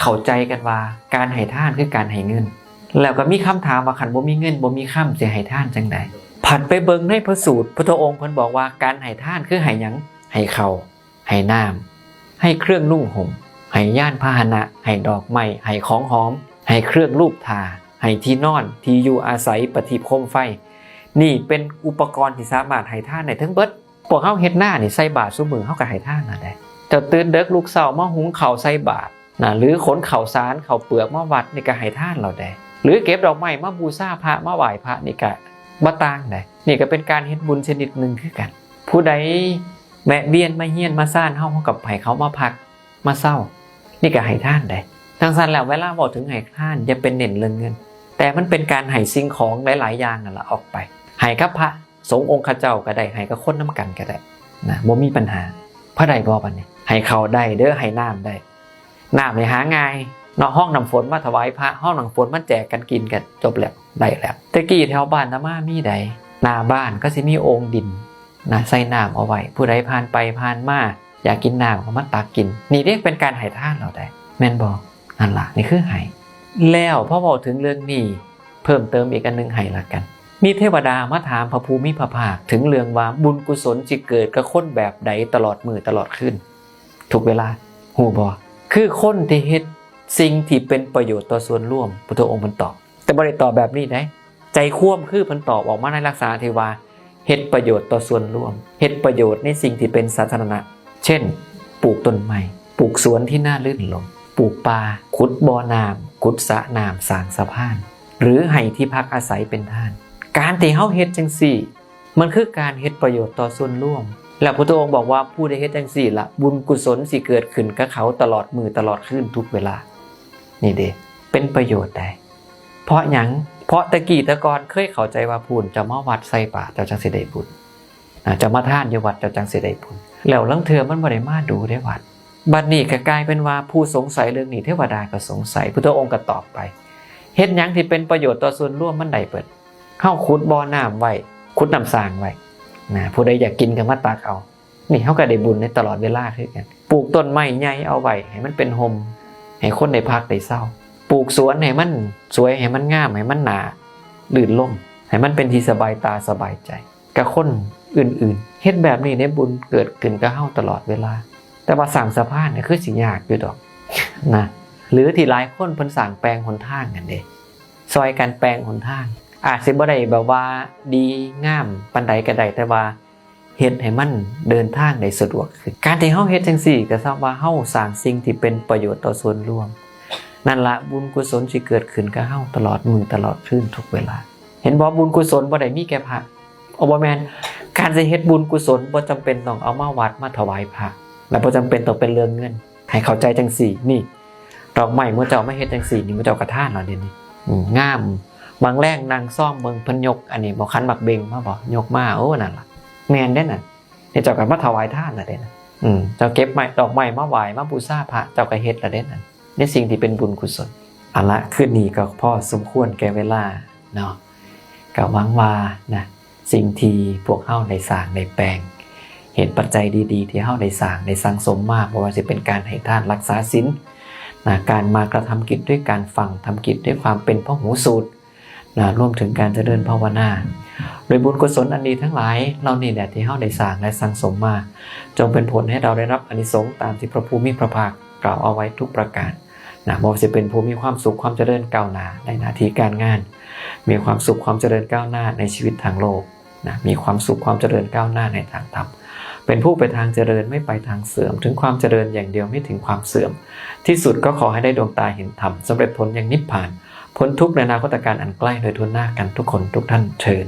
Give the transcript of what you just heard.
เข้าใจกันว่า การให้ท่านคือการให้เงิน แล้วก็มีคำถามว่าคันบ่มีเงินบ่มีค่ำสิให้ท่านจังใดผัดไปเบิงในพระสูตรพุทธองค์เพิ่นบอกว่าการให้ท่านคือให้หยังให้เขาให้น้ำให้เครื่องนุ่งห่มให้ย่านพาหนะให้ดอกไม้ให้ของหอม ให้เครื่องรูปทาให้ที่นอนที่อยู่อาศัยปฏิบคมไฟ นี่เป็นอุปกรณ์ที่สามารถให้ท่านในทั้งเบิดพวกเฮาเฮ็ดหน้านี่ใส่บาตรซุมือเฮาก็ให้ท่านน่ะได้เจ้าตื่นเด็กลูกสาวมาหุงข้าใส่บาตร นะหรือขนข้าสารเข้าเปลือกมาวัดนี่ก็ให้ท่านเราได้ หรือเก็บดอกไม้มาบูชาพระมาไหว้พระนี่ก็บ่ต่างได้นี่ก็เป็นการเฮ็ดบุญชนิดหนึ่งคือกัน ผู้ใดแวะเวียนมาเฮียนมาซ่านเฮาเฮากับให้เขามาพักมาเศร้า นี่ก็ให้ท่านได้ทางสั้นแล้วเวลาบอกถึงให้ท่านอย่าเป็นเน้นเรื่องเงิน แต่มันเป็นการให้สิ่งของหลาย ๆ อย่างนั่นแหละออกไปให้กับพระสงฆ์องค์ข้าเจ้าก็ได้ให้กับคนน้ำกันก็ได้นะบ่มีปัญหาพระใดบ่ปันนี้ให้เขาได้เด้อให้น้ำได้ น้ำในหาง่ายนาะห้องน้ำฝนมาถวายพระห้องน้ำฝนมาแจกกันกินกันจบแล้วได้แล้วตะกี้แถวบ้านนามามีใดหน้าบ้านก็สิมีโองค์ดินนะใส่น้ำเอาไว้ ผู้ใดผ่านไปผ่านมาอยากกินน้ำก็มาตักกิน นี่เรียกเป็นการให้ท่านเราได้ แม่นบอกนั่นละนี่คือให้แล้วพอบอกถึงเรื่องนี้เพิ่มเติมอีกอันหนึงให้ละกัน มีเทวดามาถามพระภูมิพระภาคถึงเรื่องว่าบุญกุศลจิเกิดกับคนแบบใดตลอดมือตลอดขึ้นทุกเวลาหูบอ คือคนที่เฮ็ดสิ่งที่เป็นประโยชน์ต่อส่วนร่วมพุทธองค์เพิ่นตอบ แต่บ่ได้ตอบแบบนี้ได้ใจคว่ำคือเพิ่นตอบออกมาในลักษณะที่ว่าเฮ็ดประโยชน์ต่อส่วนร่วมเฮ็ดประโยชน์ในสิ่งที่เป็นสาธารณะ เช่น ปลูกต้นไม้ปลูกสวนที่น่าลื่นลมปลูกป่าขุดบ่อน้ำขุดสระน้ำสร้างสะพาน หรือให้ที่พักอาศัยเป็นท่าน การที่เฮาเฮ็ดจังสี่ มันคือการเฮ็ดประโยชน์ต่อส่วนร่วม แล้วพระองค์บอกว่าผู้ใดเฮ็ดจังสี่ละบุญกุศลสิเกิดขึ้นกับเขาตลอดมือตลอดคืนทุกเวลา นี่เด้เป็นประโยชน์ได้ เพราะหยังเพราะตะกี้ตะกอนเคยเข้าใจว่าพูนจะมาวัดใส่บาเจ้าจังสิได้บุญจะมาท่านอยู่วัดเจ้าจังสิได้บุญแล้วลังเทอมันบ่ได้มาดูได้วัดบัดนี้ก็กลายเป็นว่าผู้สงสัยเรื่องนี้เทวดาก็สงสัยพุทธองค์ก็ตอบไปเฮ็ดหยังที่เป็นประโยชน์ต่อส่วนร่วมมันได้เปิดเข้าขุดบ่อน้ำไว้ขุดน้ำสร้างไว้ นะผู้ใดอยากกินก็มาตักเอา นี่เขาก็ได้บุญในตลอดเวลาคือกันปลูกต้นไม้ใหญ่เอาไว้ให้มันเป็นโฮมให้คนได้พักได้เศร้า ปลูกสวนให้มันสวยให้มันงามให้มันหนาลื่นล่มให้มันเป็นที่สบายตาสบายใจกับคนอื่นๆเฮ็ดแบบนี้ในบุญเกิดขึ้นกับเฮาตลอดเวลา แต่ว่าสั่งสะพานเนี่ยคือสิยากอยู่ดอกนะหรือที่หลายคนเพิ่นสั่งแปลงหนทางกันเด้ซอยกันแปลงหนทาง อาจสิบ่ได้แบบว่าดีงามปานใดก็ได้แต่ว่าเฮ็ดให้มันเดินทางได้สะดวกขึ้นการที่เฮาเฮ็ดจังซี่ก็ทราบว่าเฮาสร้างสิ่งที่เป็นประโยชน์ต่อส่วนรวม นั่นละบุญกุศลสิเกิดขึ้นกับเฮาตลอดมือตลอดคืนทุกเวลา เห็นบ่บุญกุศลบ่ได้มีแก่พระเอาบ่แม่นการจะเฮ็ดบุญกุศลบ่จำเป็นต้องเอามาวัดมาถวายพระและบ่จำเป็นต้องเป็นเรื่องเงิน ให้เข้าใจจังสี่นี่ดอกไม้เมื่อเจ้าไม่เฮ็ดจังสี่นี่เมื่อเจ้ากระท่านเหรอเดี๋ยวนี้งาม บางแรงนางซ่อมเบิ่งเพิ่นยก อันนี้บ่คันบักเบงมาบ่ยกมาโอ้นั่นล่ะแมนเด้น่ะนี่เจ้าก็มาถวายท่านน่ะเด้น่ะอืมเจ้าเก็บไม้ดอกไม้มาไหว้มาบูชาพระเจ้าก็เฮ็ดละเด้นั่นในสิ่งที่เป็นบุญกุศลเอาละคืนนี้ก็พ่อสมควรแก่เวลาเนาะก็หวังว่านะสิ่งที่พวกเฮาได้สร้างได้แปลงเหตุปัจจัยดีๆ ที่เฮาได้สร้างได้สังสมมากบ่ว่าจะเป็นการให้ทานรักษาศีลนะการมากระทำกิจด้วยการฟังทำกิจด้วยความเป็นพระหูสูตร นะรวมถึงการเจริญภาวนา โดยบุญกุศลอันดีทั้งหลายเรานี่แหละที่เฮาได้สร้างและสังสมมา จงเป็นผลให้เราได้รับอนิสงส์ตามที่พระภูมิพระภาคกล่าวเอาไว้ทุกประการนะบ่ว่าจะเป็นผู้มีความสุขความเจริญก้าวหน้าในหน้าที่การงาน มีความสุขความเจริญก้าวหน้าในชีวิตทางโลกนะมีความสุขความเจริญก้าวหน้าในทางธรรมเป็นผู้ไปทางเจริญไม่ไปทางเสื่อม ถึงความเจริญอย่างเดียวไม่ถึงความเสื่อม ที่สุดก็ขอให้ได้ดวงตาเห็นธรรมสำเร็จผลอย่างนิพพาน พ้นทุกข์ในอนาคตการอันใกล้โดยทุนหน้ากันทุกคนทุกท่านเชิญ